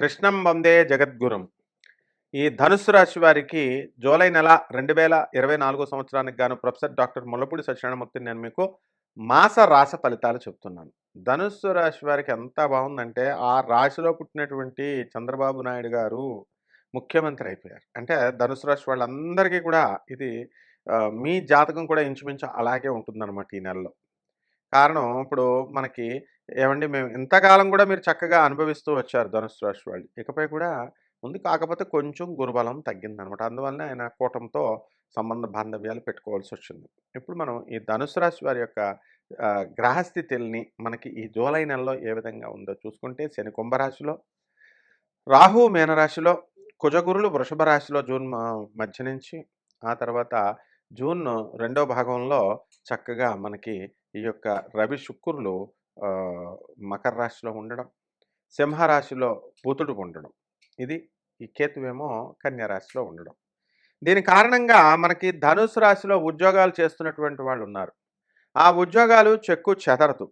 కృష్ణం వందే జగద్గురం. ఈ ధనుసు రాశి వారికి జూలై నెల రెండు వేల ఇరవై నాలుగో సంవత్సరానికి గాను ప్రొఫెసర్ డాక్టర్ ముల్లపూడి సత్యనారాయణమూర్తి నేను మీకు మాస రాస ఫలితాలు చెప్తున్నాను. ధనుస్సు రాశి వారికి ఎంత బాగుందంటే ఆ రాశిలో పుట్టినటువంటి చంద్రబాబు నాయుడు గారు ముఖ్యమంత్రి అయిపోయారు. అంటే ధనుసు రాశి వాళ్ళందరికీ కూడా ఇది మీ జాతకం కూడా ఇంచుమించు అలాగే ఉంటుందన్నమాట ఈ నెలలో. కారణం ఇప్పుడు మనకి ఏమండి మేము ఇంతకాలం కూడా మీరు చక్కగా అనుభవిస్తూ వచ్చారు ధనుసు రాశి వాళ్ళు. ఇకపై కూడా ఉంది. కాకపోతే కొంచెం గురుబలం తగ్గిందనమాట. అందువల్ల ఆయన కూటంతో సంబంధ బాంధవ్యాలు పెట్టుకోవాల్సి వచ్చింది. ఇప్పుడు మనం ఈ ధనుసు రాశి వారి యొక్క గ్రహస్థితుల్ని మనకి ఈ జూలై నెలలో ఏ విధంగా ఉందో చూసుకుంటే శని కుంభరాశిలో రాహు మీనరాశిలో కుజగురులు వృషభ రాశిలో జూన్ మధ్య నుంచి ఆ తర్వాత జూన్ రెండో భాగంలో చక్కగా మనకి ఈ యొక్క రవి శుక్రులు మకర రాశిలో ఉండడం సింహరాశిలో బుధుడు ఉండడం. ఇది ఈ కేతువేమో కన్యా రాశిలో ఉండడం. దీని కారణంగా మనకి ధనుసు రాశిలో ఉద్యోగాలు చేస్తున్నటువంటి వాళ్ళు ఉన్నారు. ఆ ఉద్యోగాలు చెక్కు చెదరదు.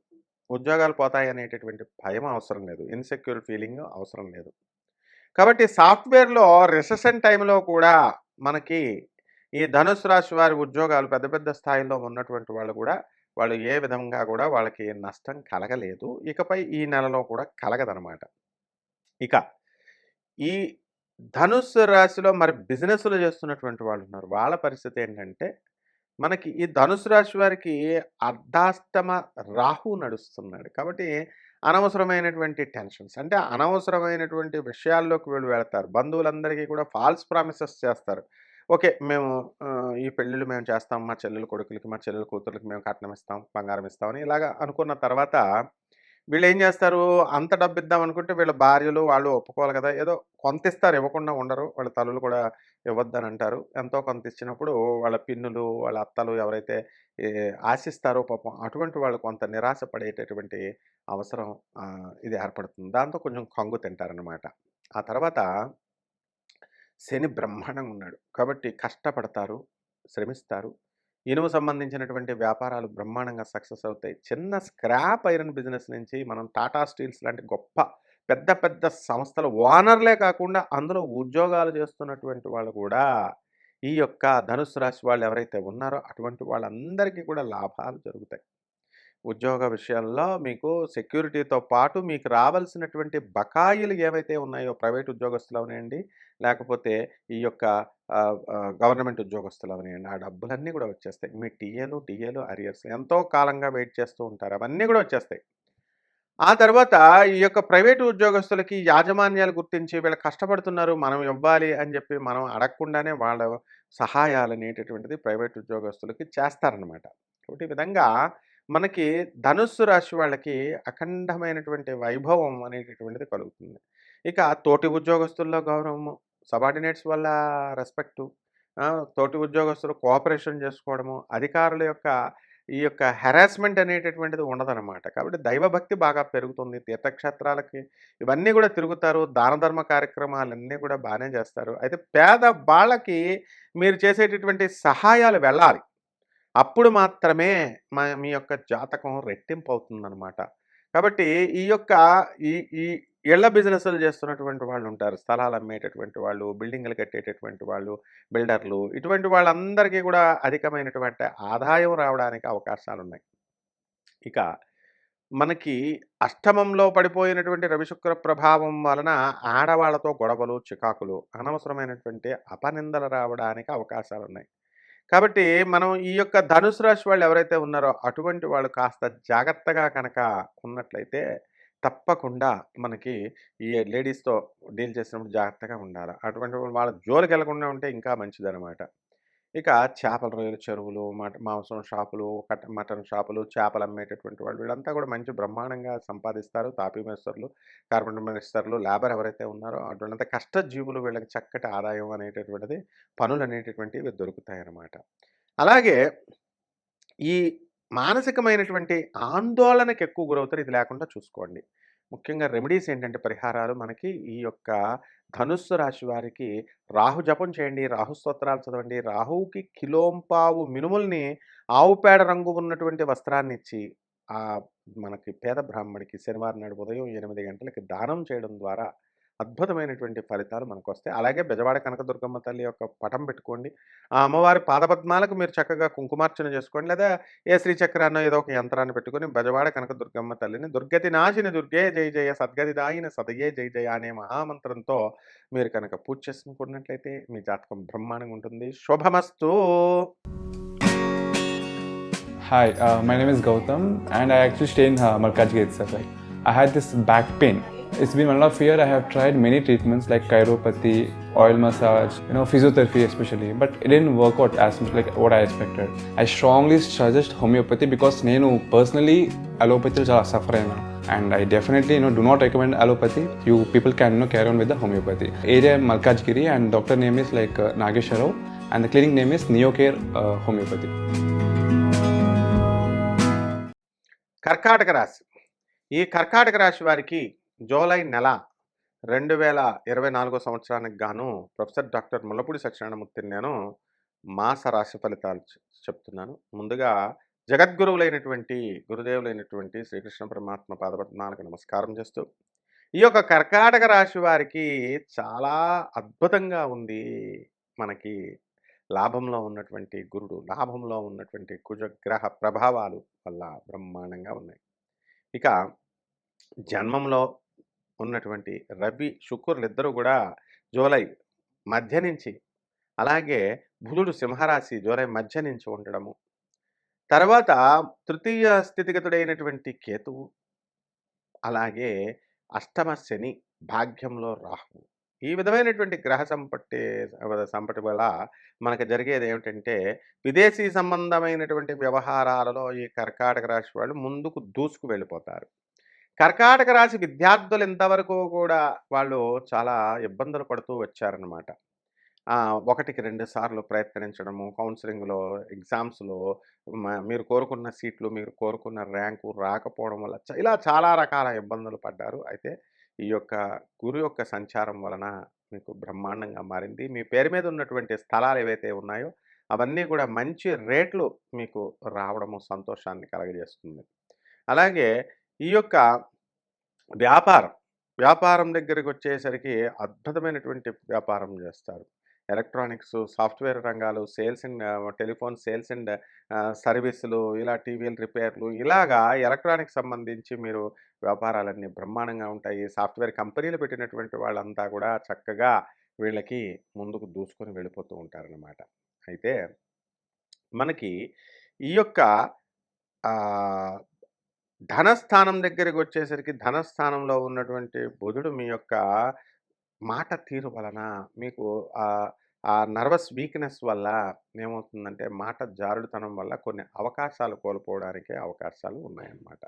ఉద్యోగాలు పోతాయి అనేటటువంటి భయం అవసరం లేదు. ఇన్సెక్యూర్ ఫీలింగ్ అవసరం లేదు. కాబట్టి సాఫ్ట్వేర్లో రిసెషన్ టైంలో కూడా మనకి ఈ ధనుసు రాశి వారి ఉద్యోగాలు పెద్ద పెద్ద స్థాయిలో ఉన్నటువంటి వాళ్ళు కూడా వాళ్ళు ఏ విధంగా కూడా వాళ్ళకి నష్టం కలగలేదు. ఇకపై ఈ నెలలో కూడా కలగదనమాట ఇక ఈ ధనుస్సు రాశిలో మరి బిజినెస్లు చేస్తున్నటువంటి వాళ్ళు ఉన్నారు వాళ్ళ పరిస్థితి ఏంటంటే మనకి ఈ ధనుసు రాశి వారికి అర్ధాష్టమ రాహు నడుస్తున్నాడు. కాబట్టి అనవసరమైనటువంటి టెన్షన్స్ అంటే అనవసరమైనటువంటి విషయాల్లోకి వీళ్ళు వెళతారు. బంధువులందరికీ కూడా ఫాల్స్ ప్రామిసెస్ చేస్తారు. ఓకే. మేము ఈ పెళ్ళిళ్ళు మేము చేస్తాం. మా చెల్లెల కొడుకులకి మా చెల్లెల కూతుర్లకి మేము కట్నం ఇస్తాం బంగారం ఇస్తామని ఇలాగ అనుకున్న తర్వాత వీళ్ళు ఏం చేస్తారు? అంత డబ్బు ఇద్దాం అనుకుంటే వీళ్ళ భార్యలు వాళ్ళు ఒప్పుకోవాలి కదా! ఏదో కొంత ఇస్తారు ఇవ్వకుండా ఉండరు. వాళ్ళ తల్లులు కూడా ఇవ్వద్దని అంటారు. ఎంతో కొంత ఇచ్చినప్పుడు వాళ్ళ పిన్నులు వాళ్ళ అత్తలు ఎవరైతే ఆశిస్తారో పాపం అటువంటి వాళ్ళు కొంత నిరాశ పడేటటువంటి అవసరం ఇది ఏర్పడుతుంది. దాంతో కొంచెం కంగు తింటారనమాట ఆ తర్వాత శని బ్రహ్మాండంగా ఉన్నాడు. కాబట్టి కష్టపడతారు శ్రమిస్తారు. ఇనుము సంబంధించినటువంటి వ్యాపారాలు బ్రహ్మాండంగా సక్సెస్ అవుతాయి. చిన్న స్క్రాప్ ఐరన్ బిజినెస్ నుంచి మనం టాటా స్టీల్స్ లాంటి గొప్ప పెద్ద పెద్ద సంస్థల ఓనర్లే కాకుండా అందులో ఉద్యోగాలు చేస్తున్నటువంటి వాళ్ళు కూడా ఈ యొక్క ధనుసు రాశి వాళ్ళు ఎవరైతే ఉన్నారో అటువంటి వాళ్ళందరికీ కూడా లాభాలు జరుగుతాయి. ఉద్యోగ విషయాల్లో మీకు సెక్యూరిటీతో పాటు మీకు రావాల్సినటువంటి బకాయిలు ఏవైతే ఉన్నాయో ప్రైవేట్ ఉద్యోగస్తులు అవనండి లేకపోతే ఈ యొక్క గవర్నమెంట్ ఉద్యోగస్తులు అవనివ్వండి ఆ డబ్బులన్నీ కూడా వచ్చేస్తాయి. మీ టీఏలు డిఏలు అరియర్స్ ఎంతో కాలంగా వెయిట్ చేస్తూ ఉంటారు. అవన్నీ కూడా వచ్చేస్తాయి. ఆ తర్వాత ఈ యొక్క ప్రైవేటు ఉద్యోగస్తులకి యాజమాన్యాలు గుర్తించి వీళ్ళు కష్టపడుతున్నారు మనం ఇవ్వాలి అని చెప్పి మనం అడగకుండానే వాళ్ళ సహాయాలు అనేటటువంటిది ప్రైవేట్ ఉద్యోగస్తులకి చేస్తారనమాట కాబట్టి ఈ విధంగా మనకి ధనుస్సు రాశి వాళ్ళకి అఖండమైనటువంటి వైభవం అనేటటువంటిది కలుగుతుంది. ఇక తోటి ఉద్యోగస్తుల్లో గౌరవము సబార్డినేట్స్ వల్ల రెస్పెక్టు తోటి ఉద్యోగస్తులు కోఆపరేషన్ చేసుకోవడము అధికారుల యొక్క ఈ యొక్క హెరాస్మెంట్ అనేటటువంటిది ఉండదన్నమాట. కాబట్టి దైవభక్తి బాగా పెరుగుతుంది. తీర్థక్షేత్రాలకి ఇవన్నీ కూడా తిరుగుతారు. దాన ధర్మ కార్యక్రమాలన్నీ కూడా బాగానే చేస్తారు. అయితే పేద వాళ్ళకి మీరు చేసేటటువంటి సహాయాలు వెళ్ళాలి. అప్పుడు మాత్రమే మా మీ యొక్క జాతకం రెట్టింపు అవుతుందన్నమాట కాబట్టి ఈ యొక్క ఈ ఈ ఇళ్ళ బిజినెస్లు చేస్తున్నటువంటి వాళ్ళు ఉంటారు స్థలాలు అమ్మేటటువంటి వాళ్ళు బిల్డింగ్లు కట్టేటటువంటి వాళ్ళు బిల్డర్లు ఇటువంటి వాళ్ళందరికీ కూడా అధికమైనటువంటి ఆదాయం రావడానికి అవకాశాలు ఉన్నాయి ఇక మనకి అష్టమంలో పడిపోయినటువంటి రవిశుక్ర ప్రభావం వలన ఆడవాళ్ళతో గొడవలు చికాకులు అనవసరమైనటువంటి అపనిందలు రావడానికి అవకాశాలు ఉన్నాయి కాబట్టి మనం ఈ యొక్క ధనుసు రాశి వాళ్ళు ఎవరైతే ఉన్నారో అటువంటి వాళ్ళు కాస్త జాగ్రత్తగా కనుక ఉన్నట్లయితే తప్పకుండా మనకి ఈ లేడీస్తో డీల్ చేసినప్పుడు జాగ్రత్తగా ఉండాలి. అటువంటి వాళ్ళ జోలికి వెళ్ళకుండా ఉంటే ఇంకా మంచిదన్నమాట. ఇక చేపల రొయ్యల చెరువులు, మట మాంసం షాపులు, కట్ మటన్ షాపులు, చేపలు అమ్మేటటువంటి వాళ్ళు వీళ్ళంతా కూడా మంచి బ్రహ్మాండంగా సంపాదిస్తారు. తాపీ మేస్త్రులు, కార్పెంటర్ మినిస్టర్లు లేబర్ ఎవరైతే ఉన్నారో అటువంటి కష్టజీవులు వీళ్ళకి చక్కటి ఆదాయం అనేటటువంటిది పనులు అనేటటువంటివి దొరుకుతాయన్నమాట. అలాగే ఈ మానసికమైనటువంటి ఆందోళనకు ఎక్కువ గురవుతారు. ఇది లేకుండా చూసుకోండి. ముఖ్యంగా రెమెడీస్ ఏంటంటే పరిహారాలు మనకి ఈ యొక్క ధనుస్సు రాశి వారికి రాహు జపం చేయండి. రాహు స్తోత్రాలు చదవండి. రాహువుకి కిలోంపావు మినుముల్ని ఆవు పేడ రంగు ఉన్నటువంటి వస్త్రాన్నిచ్చి ఆ మనకి పేద బ్రాహ్మడికి శనివారం నాడు ఉదయం ఎనిమిది గంటలకి దానం చేయడం ద్వారా అద్భుతమైనటువంటి ఫలితాలు మనకు వస్తాయి అలాగే బెజవాడ కనకదుర్గమ్మ తల్లి యొక్క పటం పెట్టుకోండి. ఆ అమ్మవారి పాదపద్మాలకు మీరు చక్కగా కుంకుమార్చన చేసుకోండి. లేదా ఏ శ్రీచక్రాన్నో ఏదో ఒక యంత్రాన్ని పెట్టుకొని బెజవాడ కనకదుర్గమ్మ తల్లిని దుర్గతి నాశిని దుర్గే జయ జయ సద్గతిదాయిని సదయే జయ జయ అనే మహామంత్రంతో మీరు కనుక పూజ చేసుకున్నట్లయితే మీ జాతకం బ్రహ్మాండంగా ఉంటుంది. శుభమస్తు. Hi my name is Gautam and I actually stay in in gate sir I had this back pain. It's been one and a half year. I have tried many treatments like chiropathy, oil massage, you know, physiotherapy especially, but it didn't work out as much like what I expected. I strongly suggest homeopathy because నేను personally allopathy చాలా suffer అయినా and I definitely you know do not recommend allopathy. You people can you know carry on with the homeopathy. Area Malkajgiri and doctor name is like uh, Nagesha Rao and the clinic name is Neocare uh, Homeopathy. కర్కాటక రాశి. ఈ కర్కాటక రాశి వారికి July నెల 2024 సంవత్సరానికి గాను professor doctor Mullapudi సత్యనారాయణమూర్తిని నేను మాస రాశి ఫలితాలు చెప్తున్నాను. ముందుగా జగద్గురువులైనటువంటి గురుదేవులైనటువంటి శ్రీకృష్ణ పరమాత్మ పాదపద్మాలకు నమస్కారం చేస్తూ, ఈ యొక్క కర్కాటక రాశి వారికి చాలా అద్భుతంగా ఉంది. మనకి లాభంలో ఉన్నటువంటి గురుడు, లాభంలో ఉన్నటువంటి కుజగ్రహ ప్రభావాలు వల్ల బ్రహ్మాండంగా ఉన్నాయి. ఇక జన్మంలో ఉన్నటువంటి రవి, ఇద్దరు కూడా జూలై మధ్య నుంచి, అలాగే బుధుడు సింహరాశి జూలై మధ్య నుంచి ఉండడము. తర్వాత తృతీయ స్థితిగతుడైనటువంటి కేతువు, అలాగే అష్టమ శని, భాగ్యంలో రాహువు. ఈ విధమైనటువంటి గ్రహ సంపట్టి సంపటి వల్ల మనకు జరిగేది ఏమిటంటే విదేశీ సంబంధమైనటువంటి వ్యవహారాలలో ఈ కర్కాటక రాశి వాళ్ళు ముందుకు దూసుకు వెళ్ళిపోతారు. కర్కాటక రాశి విద్యార్థులు ఇంతవరకు కూడా వాళ్ళు చాలా ఇబ్బందులు పడుతూ వచ్చారనమాట. ఒకటికి రెండు సార్లు ప్రయత్నించడము, కౌన్సిలింగ్లో ఎగ్జామ్స్‌లో మీరు కోరుకున్న సీట్లు, మీరు కోరుకున్న ర్యాంకు రాకపోవడం వల్ల చ ఇలా చాలా రకాల ఇబ్బందులు పడ్డారు. అయితే ఈ యొక్క గురు యొక్క సంచారం వలన మీకు బ్రహ్మాండంగా మారింది. మీ పేరు మీద ఉన్నటువంటి స్థలాలు ఏవైతే ఉన్నాయో అవన్నీ కూడా మంచి రేట్లు మీకు రావడము సంతోషాన్ని కలగజేస్తుంది. అలాగే ఈ యొక్క వ్యాపారం, వ్యాపారం దగ్గరికొచ్చేసరికి అద్భుతమైనటువంటి వ్యాపారం చేస్తారు. ఎలక్ట్రానిక్స్, సాఫ్ట్‌వేర్ రంగాలు, sales and telephone sales and సర్వీసులు, ఇలా టీవీల రిపేర్లు ఇలాగా ఎలక్ట్రానిక్స్ సంబంధించి మీరు వ్యాపారాలన్నీ బ్రహ్మాండంగా ఉంటాయి. సాఫ్ట్‌వేర్ కంపెనీలు పెట్టినటువంటి వాళ్ళంతా కూడా చక్కగా వీళ్ళకి ముందుకు దూసుకొని వెళ్ళిపోతూ ఉంటారనమాట. అయితే మనకి ఈ యొక్క ధనస్థానం దగ్గరికి వచ్చేసరికి ధనస్థానంలో ఉన్నటువంటి బుధుడు మీ యొక్క మాట తీరు వలన మీకు ఆ నర్వస్ వీక్‌నెస్ వల్ల ఏమవుతుందంటే మాట జారుడుతనం వల్ల కొన్ని అవకాశాలు కోల్పోవడానికి అవకాశాలు ఉన్నాయన్నమాట.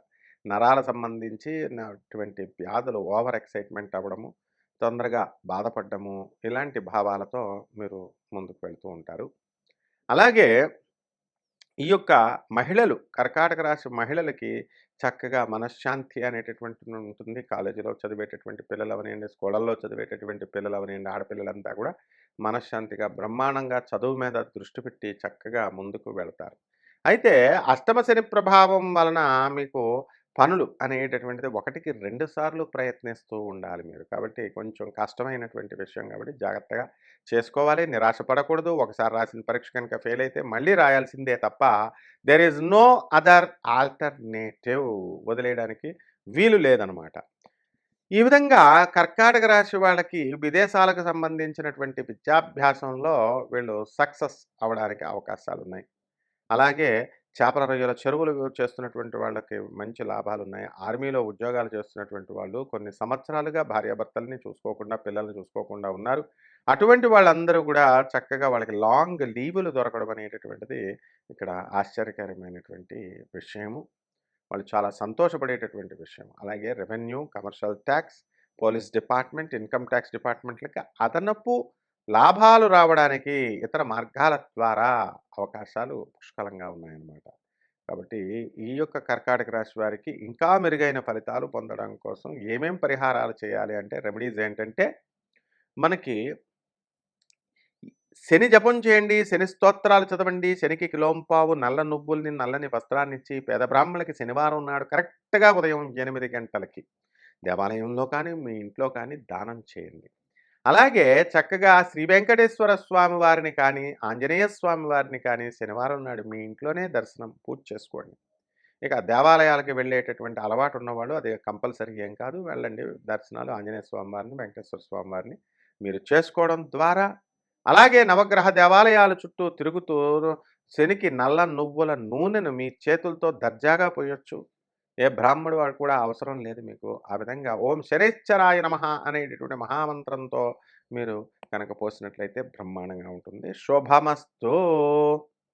నరాల సంబంధించి అటువంటి వ్యాధులు ఓవర్ ఎక్సైట్‌మెంట్ అవ్వడము, తొందరగా బాధపడ్డము, ఇలాంటి భావాలతో మీరు ముందుకు వెళ్తూ ఉంటారు. అలాగే ఈ యొక్క మహిళలు కర్కాటక రాశి మహిళలకి చక్కగా మనశ్శాంతి అనేటటువంటి ఉంటుంది. కాలేజీలో చదివేటటువంటి పిల్లలవనియండి, స్కూళ్ళల్లో చదివేటటువంటి పిల్లలు పిల్లలవనియండి, ఆడపిల్లలంతా కూడా మనశ్శాంతిగా బ్రహ్మాండంగా చదువు మీద దృష్టి పెట్టి చక్కగా ముందుకు వెళతారు. అయితే అష్టమ శని ప్రభావం వలన మీకు పనులు అనేటటువంటిది ఒకటికి రెండు సార్లు ప్రయత్నిస్తూ ఉండాలి మీరు. కాబట్టి కొంచెం కష్టమైనటువంటి విషయం కాబట్టి జాగ్రత్తగా చేసుకోవాలి. నిరాశ పడకూడదు. ఒకసారి రాసిన పరీక్ష కనుక ఫెయిల్ అయితే మళ్ళీ రాయాల్సిందే తప్ప there is no other alternative వదిలేయడానికి వీలు లేదనమాట. ఈ విధంగా కర్కాటక రాశి వాళ్ళకి విదేశాలకు సంబంధించినటువంటి విద్యాభ్యాసంలో వీళ్ళు సక్సెస్ అవ్వడానికి అవకాశాలున్నాయి. అలాగే చేపల రొయ్యల చెరువులు చేస్తున్నటువంటి వాళ్ళకి మంచి లాభాలు ఉన్నాయి ఆర్మీలో ఉద్యోగాలు చేస్తున్నటువంటి వాళ్ళు కొన్ని సంవత్సరాలుగా భార్యాభర్తల్ని చూసుకోకుండా పిల్లల్ని చూసుకోకుండా ఉన్నారు. అటువంటి వాళ్ళందరూ కూడా చక్కగా వాళ్ళకి లాంగ్ లీవులు దొరకడం అనేటటువంటిది ఇక్కడ ఆశ్చర్యకరమైనటువంటి విషయము. వాళ్ళు చాలా సంతోషపడేటటువంటి విషయం అలాగే revenue commercial tax police department income tax డిపార్ట్మెంట్లకి అదనపు లాభాలు రావడానికి ఇతర మార్గాల ద్వారా అవకాశాలు పుష్కలంగా ఉన్నాయన్నమాట. కాబట్టి ఈ యొక్క కర్కాటక రాశి వారికి ఇంకా మెరుగైన ఫలితాలు పొందడం కోసం ఏమేం పరిహారాలు చేయాలి అంటే రెమెడీస్ ఏంటంటే మనకి శని జపం చేయండి శని స్తోత్రాలు చదవండి శనికి కిలోంపావు నల్ల నువ్వుల్ని నల్లని వస్త్రాన్ని ఇచ్చి పేద బ్రాహ్మణులకి శనివారం నాడు కరెక్ట్గా ఉదయం ఎనిమిది గంటలకి దేవాలయంలో కానీ మీ ఇంట్లో కానీ దానం చేయండి. అలాగే చక్కగా శ్రీ వెంకటేశ్వర స్వామి వారిని కానీ ఆంజనేయ స్వామి వారిని కానీ శనివారం నాడు మీ ఇంట్లోనే దర్శనం పూర్తి చేసుకోండి. ఇక దేవాలయాలకు వెళ్ళేటటువంటి అలవాటు ఉన్నవాళ్ళు అది కంపల్సరీ ఏం కాదు. వెళ్ళండి. దర్శనాలు ఆంజనేయ స్వామి వారిని వెంకటేశ్వర స్వామి వారిని మీరు చేసుకోవడం ద్వారా. అలాగే నవగ్రహ దేవాలయాల చుట్టూ తిరుగుతూ శనికి నల్ల నువ్వుల నూనెను మీ చేతులతో దర్జాగా పోయొచ్చు. ఏ బ్రాహ్మడు వాడు కూడా అవసరం లేదు మీకు. ఆ విధంగా ఓం శనేశ్వరాయ నమ అనేటటువంటి మహామంత్రంతో మీరు కనుక పోసినట్లయితే బ్రహ్మాండంగా ఉంటుంది. శోభమస్తు.